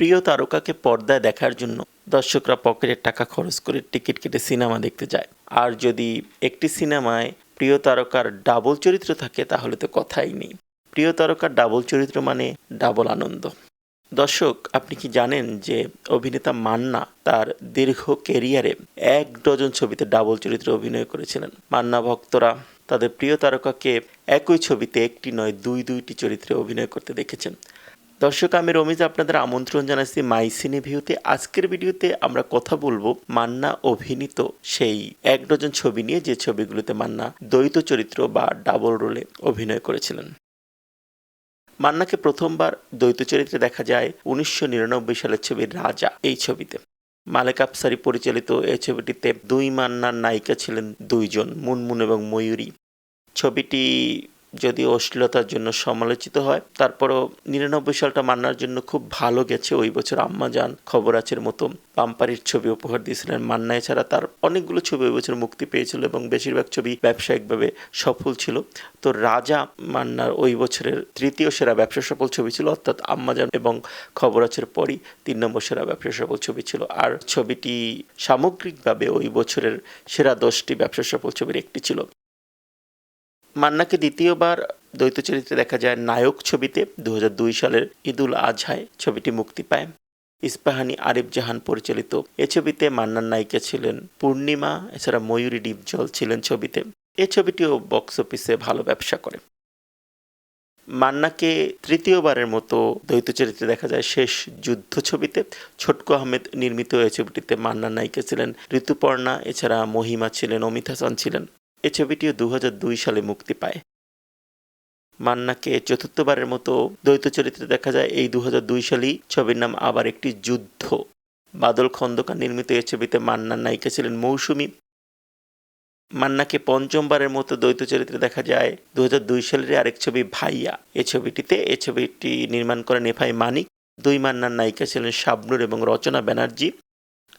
প্রিয় তারকাকে পর্দায় দেখার জন্য দর্শকরা পকেটের টাকা খরচ করে টিকিট কেটে সিনেমা দেখতে যায়। আর যদি একটি সিনেমায় প্রিয় তারকার ডাবল চরিত্র থাকে, তাহলে তো কথাই নেই। প্রিয় তারকার ডাবল চরিত্র মানে ডাবল আনন্দ। দর্শক, আপনি কি জানেন যে অভিনেতা মান্না তার দীর্ঘ কেরিয়ারে এক ডজন ছবিতে ডাবল চরিত্রে অভিনয় করেছিলেন? মান্না ভক্তরা তাদের প্রিয় তারকাকে একই ছবিতে একটি নয়, দুই, দুইটি চরিত্রে অভিনয় করতে দেখেছেন। দর্শক, আমি রমিজ আপনাদের আমন্ত্রণ জানাচ্ছি মাই সিনে ভিউতে আজকের ভিডিওতে আমরা কথা বলব মান্না অভিনীত সেই এক ডজন ছবি নিয়ে, যে ছবিগুলোতে মান্না দ্বৈত চরিত্র বা ডাবল রোলে অভিনয় করেছিলেন। মান্নাকে প্রথমবার দ্বৈত চরিত্রে দেখা যায় উনিশশো নিরানব্বই সালের ছবি রাজা, এই ছবিতে। মালেক আফসারি পরিচালিত এই ছবিটিতে দুই মান্নার নায়িকা ছিলেন দুইজন, মুনমুন এবং ময়ূরী। ছবিটি যদি অশ্লীলতার জন্য সমালোচিত হয়, তারপরও নিরানব্বই সালটা মান্নার জন্য খুব ভালো গেছে। ওই বছর আম্মা যান খবর আছের মতো পাম্পারির ছবি উপহার দিয়েছিলেন। মান্না এছাড়া তার অনেকগুলো ছবি ওই বছর মুক্তি পেয়েছিল এবং বেশিরভাগ ছবি ব্যবসায়িকভাবে সফল ছিল। তো রাজা মান্নার ওই বছরের তৃতীয় সেরা ব্যবসা সফল ছবি ছিল, অর্থাৎ আম্মাজান এবং খবর আছের পরই তিন নম্বর সেরা ব্যবসা সফল ছবি ছিল। আর ছবিটি সামগ্রিকভাবে ওই বছরের সেরা দশটি ব্যবসা সফল ছবির একটি ছিল। মান্নাকে দ্বিতীয়বার দ্বৈত চরিত্রে দেখা যায় নায়ক ছবিতে দু হাজার দুই সালের ঈদুল আজহায় ছবিটি মুক্তি পায়। ইস্পাহানি আরিফ জাহান পরিচালিত এ ছবিতে মান্নার নায়িকা ছিলেন পূর্ণিমা, এছাড়া ময়ূরী ডিপজল ছিলেন ছবিতে। এ ছবিটিও বক্স অফিসে ভালো ব্যবসা করে। মান্নাকে তৃতীয়বারের মতো দ্বৈত চরিত্রে দেখা যায় শেষ যুদ্ধ ছবিতে। ছোটকু আহমেদ নির্মিত এই ছবিটিতে মান্নার নায়িকা ছিলেন ঋতুপর্ণা, এছাড়া মহিমা ছিলেন, অমিত ছিলেন। এ ছবিটিও দু হাজার দুই সালে মুক্তি পায়। মান্নাকে চতুর্থবারের মতো দ্বৈত চরিত্রে দেখা যায় এই দু হাজার দুই সালেই, ছবির নাম আবার একটি যুদ্ধ। বাদল খন্দকার নির্মিত এই ছবিতে মান্নার নায়িকা ছিলেন মৌসুমী। মান্নাকে পঞ্চমবারের মতো দ্বৈত চরিত্রে দেখা যায় দু হাজার দুই সালের আরেক ছবি ভাইয়া। এ ছবিটিতে এ ছবিটি নির্মাণ করেন এফআই মানিক। দুই মান্নার নায়িকা ছিলেন শাবনুর এবং রচনা ব্যানার্জি।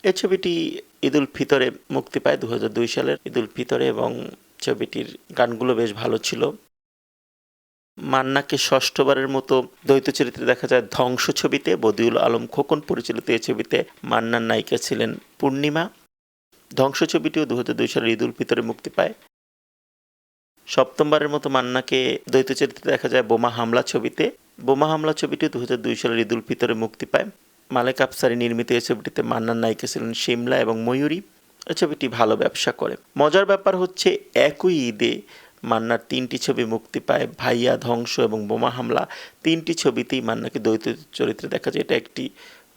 এ ছবিটি ঈদুল ফিতরে মুক্তি পায় দু দুই সালের ঈদুল ফিতরে এবং ছবিটির গানগুলো বেশ ভালো ছিল। মান্নাকে ষষ্ঠবারের মতো দ্বৈত চরিত্রে দেখা যায় ধ্বংস ছবিতে, বদিউল আলম খোকন পরিচালিত এই ছবিতে মান্নার নায়িকা ছিলেন পূর্ণিমা। ধ্বংস ছবিটিও দু হাজার দুই সালের ঈদুল ফিতরে মুক্তি পায়। সপ্তমবারের মতো মান্নাকে দ্বৈত চরিত্রে দেখা যায় বোমা হামলা ছবিতে। বোমা হামলা ছবিটিও দু হাজার দুই সালের ঈদুল ফিতরে মুক্তি পায়। মালেক আফসারি নির্মিত এই ছবিটিতে মান্নার নায়িকা ছিলেন শিমলা এবং ময়ূরী। এই ছবিটি ভালো ব্যবসা করে। মজার ব্যাপার হচ্ছে, একই ঈদে মান্নার তিনটি ছবি মুক্তি পায়। ভাইয়া ধ্বংস এবং বোমা হামলা, তিনটি ছবিতেই মান্নাকে দ্বৈত চরিত্রে দেখা যায়। এটা একটি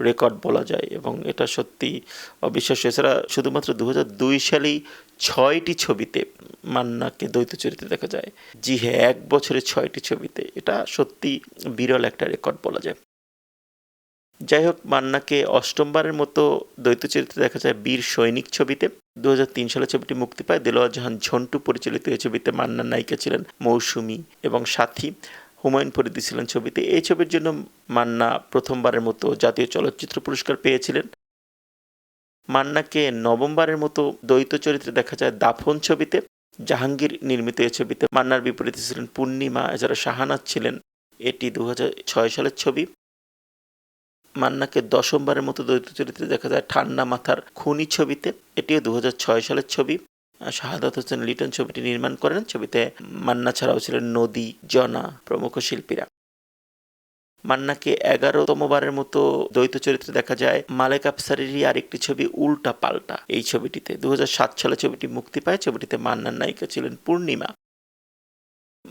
রেকর্ড বলা যায় এবং এটা সত্যি অবিশ্বাস্য। এছাড়া শুধুমাত্র দু দুই সালেই ছয়টি ছবিতে মান্নাকে দ্বৈত চরিত্রে দেখা যায়। জি হ্যাঁ এক বছরে ছয়টি ছবিতে। এটা সত্যি বিরল একটা রেকর্ড বলা যায়। যাই হোক মান্নাকে অষ্টমবারের মতো দ্বৈত চরিত্রে দেখা যায় বীর সৈনিক ছবিতে। দুহাজার তিন সালে ছবিটি মুক্তি পায়। দেলোয়ার জাহান ঝন্টু পরিচালিত এই ছবিতে মান্নার নায়িকা ছিলেন মৌসুমী এবং সাথী হুমায়ুন ফরিদি ছিলেন ছবিতে। এই ছবির জন্য মান্না প্রথমবারের মতো জাতীয় চলচ্চিত্র পুরস্কার পেয়েছিলেন। মান্নাকে নবমবারের মতো দ্বৈত চরিত্রে দেখা যায় দাফন ছবিতে। জাহাঙ্গীর নির্মিত এই ছবিতে মান্নার বিপরীতে ছিলেন পূর্ণিমা, এছাড়া শাহানাজ ছিলেন। এটি দু হাজার ছয় সালের ছবি। মান্নাকে দশমবারের মতো দ্বৈত চরিত্রে দেখা যায় ঠান্ডা মাথার খুনি ছবিতে। এটিও দু হাজার ছয় সালের ছবি। শাহাদাত হোসেন লিটন ছবিটি নির্মাণ করেন। ছবিতে মান্না ছাড়াও ছিলেন নদী, জনা, প্রমুখ শিল্পীরা। মান্নাকে এগারোতম বারের মতো দ্বৈত চরিত্রে দেখা যায় মালেক আফসারেরই আরেকটি ছবি, উল্টা পাল্টা। এই ছবিটিতে দু সালে ছবিটি মুক্তি পায়। ছবিটিতে মান্নার নায়িকা ছিলেন পূর্ণিমা।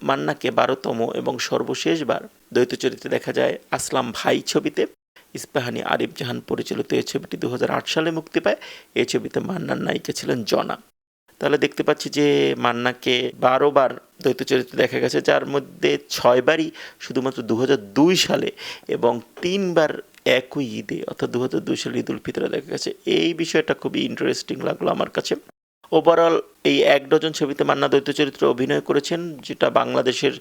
মান্নাকে বারোতম এবং সর্বশেষবার দ্বৈত চরিত্রে দেখা যায় আসলাম ভাই ছবিতে। ইস্পাহানি আরিফ জাহান পরিচালিত এই ছবিটি দু হাজার আট সালে মুক্তি পায়। এই ছবিতে মান্নার নায়িকা ছিলেন জনা। তাহলে দেখতে পাচ্ছি যে মান্নাকে বারো বার দ্বৈত চরিত্রে দেখা গেছে, যার মধ্যে ছয়বারই শুধুমাত্র দু হাজার দুই সালে এবং তিনবার একই ঈদে, অর্থাৎ দু হাজার দুই সালে ঈদ উল ফিতরে দেখা গেছে। এই বিষয়টা খুবই ইন্টারেস্টিং লাগল আমার কাছে। ওভারঅল এই এক ডজন ছবিতে মান্না দ্বৈত চরিত্রে অভিনয় করেছেন, যেটা বাংলাদেশের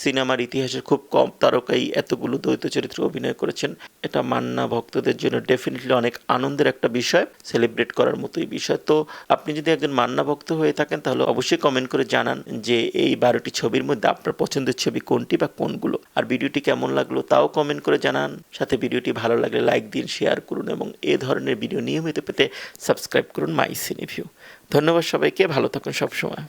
সিনেমার ইতিহাসে খুব কম তারকাই এতগুলো দ্বৈত চরিত্রে অভিনয় করেছেন। এটা মান্না ভক্তদের জন্য ডেফিনেটলি অনেক আনন্দের একটা বিষয় সেলিব্রেট করার মতোই বিষয়। তো আপনি যদি একজন মান্না ভক্ত হয়ে থাকেন, তাহলে অবশ্যই কমেন্ট করে জানান যে এই বারোটি ছবির মধ্যে আপনার পছন্দের ছবি কোনটি বা কোনগুলো। আর ভিডিওটি কেমন লাগল তাও কমেন্ট করে জানান। সাথে ভিডিওটি ভালো লাগলে লাইক দিন শেয়ার করুন এবং এ ধরনের ভিডিও নিয়মিত পেতে সাবস্ক্রাইব করুন মাই সিনেভিউ ধন্যবাদ সবাইকে ভালো থাকুন সবসময়।